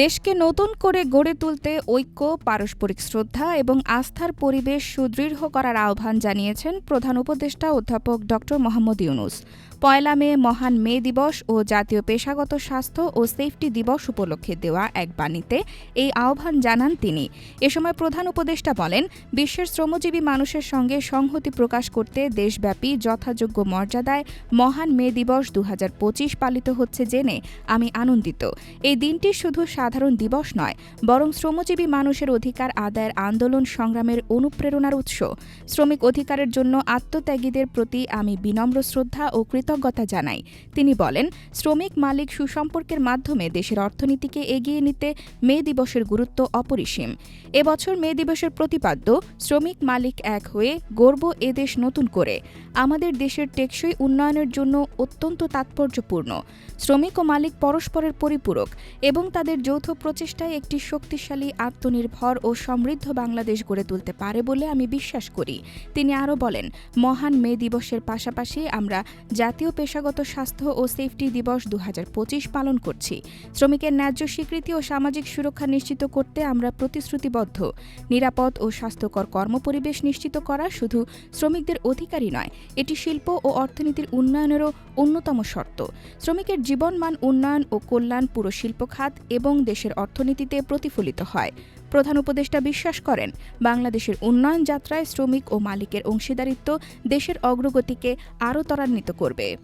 দেশকে নতুন করে গড়ে তুলতে ঐক্য, পারস্পরিক শ্রদ্ধা এবং আস্থার পরিবেশ সুদৃঢ় করার আহ্বান জানিয়েছেন প্রধান উপদেষ্টা অধ্যাপক ড. মোহাম্মদ ইউনুস। পয়লা মে মহান মে দিবস ও জাতীয় পেশাগত স্বাস্থ্য ও সেফটি দিবস উপলক্ষে দেওয়া এক বাণীতে এই আহ্বান জানান তিনি। এ সময় প্রধান উপদেষ্টা বলেন, বিশ্বের শ্রমজীবী মানুষের সঙ্গে সংহতি প্রকাশ করতে দেশব্যাপী যথাযোগ্য মর্যাদায় মহান মে দিবস দু হাজার পঁচিশ পালিত হচ্ছে জেনে আমি আনন্দিত। এই দিনটি শুধু সাধারণ দিবস নয়, বরং শ্রমজীবী মানুষের অধিকার আদায়ের আন্দোলন সংগ্রামের অনুপ্রেরণার উৎস। শ্রমিক অধিকারের জন্য আত্মত্যাগীদের প্রতি আমি বিনম্র শ্রদ্ধা ও কৃতজ্ঞতা জানাই। তিনি বলেন, শ্রমিক মালিক সুসম্পর্কের মাধ্যমে দেশের অর্থনীতিকে এগিয়ে নিতে মে দিবসের গুরুত্ব অপরিসীম। এবছর মে দিবসের প্রতিপাদ্য, শ্রমিক মালিক এক হয়ে গর্ব এ দেশ নতুন করে। আমাদের দেশের টেকসই উন্নয়নের জন্য অত্যন্ত তাৎপর্যপূর্ণ। শ্রমিক ও মালিক পরস্পরের পরিপূরক এবং তাদের যৌথ প্রচেষ্টায় একটি শক্তিশালী, আত্মনির্ভর ও সমৃদ্ধ বাংলাদেশ গড়ে তুলতে পারে বলে আমি বিশ্বাস করি। তিনি আরও বলেন, মহান মে দিবসের পাশাপাশি আমরা জাতীয় পেশাগত স্বাস্থ্য ও সেফটি দিবস দু হাজার পঁচিশ পালন করছি। শ্রমিকের ন্যায্য স্বীকৃতি ও সামাজিক সুরক্ষা নিশ্চিত করতে আমরা প্রতিশ্রুতিবদ্ধ। নিরাপদ ও স্বাস্থ্যকর কর্মপরিবেশ নিশ্চিত করা শুধু শ্রমিকদের অধিকারই নয়, এটি শিল্প ও অর্থনীতির উন্নয়নেরও অন্যতম শর্ত। শ্রমিকের জীবনমান উন্নয়ন ও কল্যাণ পুরো শিল্প খাত এবং দেশের অর্থনীতিতে প্রতিফলিত হয়। প্রধান উপদেষ্টা বিশ্বাস করেন, বাংলাদেশের উন্নয়ন যাত্রায় শ্রমিক ও মালিকের অংশীদারিত্ব দেশের অগ্রগতিকে আরও ত্বরান্বিত করবে।